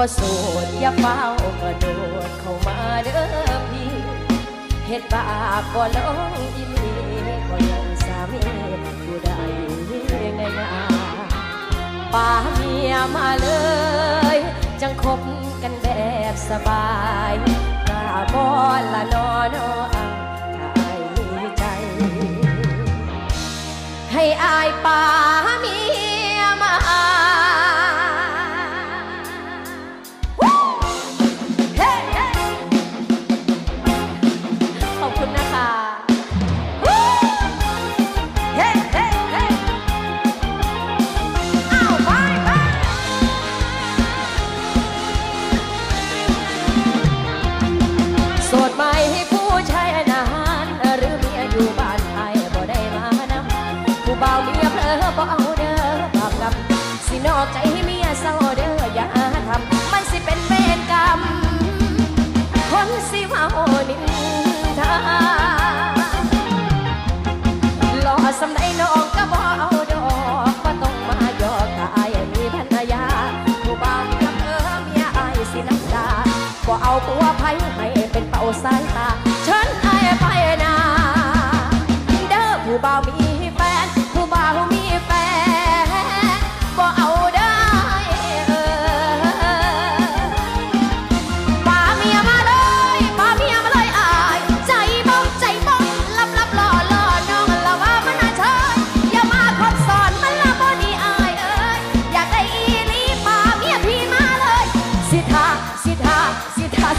บ่โสดอย่าเฝ้ากระโดดเข้ามาเด้อพี่เฮ็ดบาปบ่ลงอีหลีก็ยังสามีอยู่ได้ง่ายป่าเมียมาเลย จังคบกันแบบสบายกาบ่ละนอนออถ้าอายมีใจ ให้อายป่า อบคุณนะคะเฮ้เฮ้เฮ้อ้าวไปไปโสดไหมให้ผู้ชายนานหรือเมียอยู่บ้านไทยบ่ได้มานำผู้บ่าวเมียเพลอบ่เอาเด้อบาปกรรมสินอกใจให้เมียเศร้า ตัวไผให้เป็นเป่าสายตา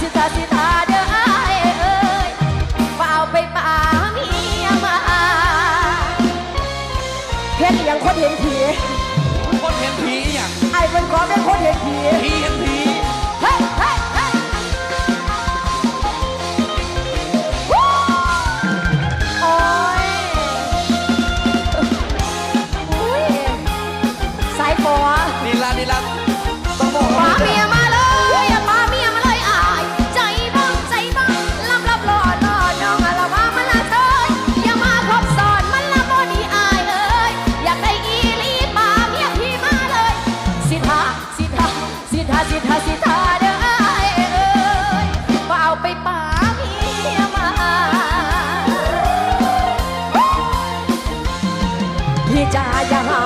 สิทาสิทาสิทาเด้ออเอ้ยเฝ้าไปป่าเมียมาเพชรยังคนเห็นผีคนเห็นผีอย่างไอ้เป็นขอเป็นคนเห็นผีผีเห็นผีเฮ้ยเฮ้ยเฮ้ยโอ้ยอุ้ยสายฝอนี่ละนี่ละต้องบอกปาว่าเมียมา พี่จ่าอย่าหา